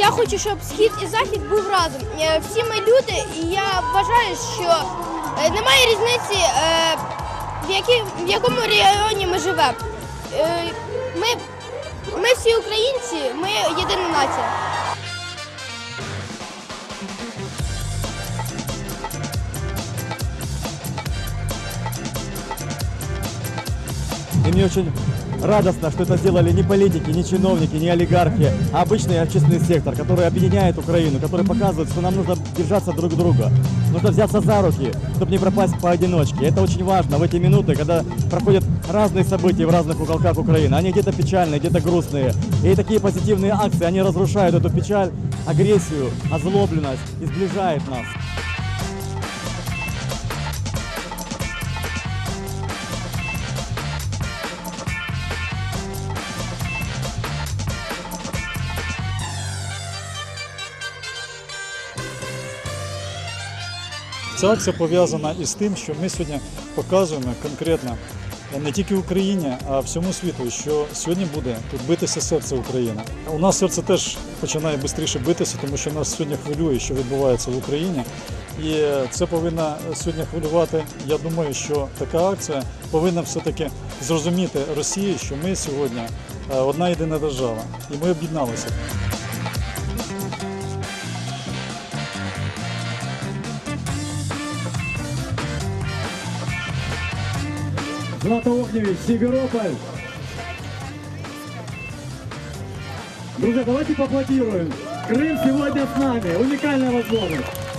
я хочу, щоб схід і захід був разом. Е, Всі ми люди, і я вважаю, що е, немає різниці, е, в, які, в якому регіоні ми живемо. Ми, ми всі українці, ми єдина нація. И мне очень радостно, что это сделали не политики, не чиновники, не олигархи, а обычный общественный сектор, который объединяет Украину, который показывает, что нам нужно держаться друг друга, нужно взяться за руки, чтобы не пропасть поодиночке. Это очень важно в эти минуты, когда проходят разные события в разных уголках Украины. Они где-то печальные, где-то грустные. И такие позитивные акции, они разрушают эту печаль, агрессию, озлобленность и сближает нас. Ця акція пов'язана із тим, що ми сьогодні показуємо конкретно не тільки Україні, а всьому світу, що сьогодні буде тут битися серце України. У нас серце теж починає швидше битися, тому що нас сьогодні хвилює, що відбувається в Україні. І це повинно сьогодні хвилювати. Я думаю, що така акція повинна все-таки зрозуміти Росії, що ми сьогодні е, одна єдина держава, і ми об'єдналися. Златоухневич, Симферополь. Друзья, давайте поаплодируем. Крым сегодня с нами. Уникальная возможность.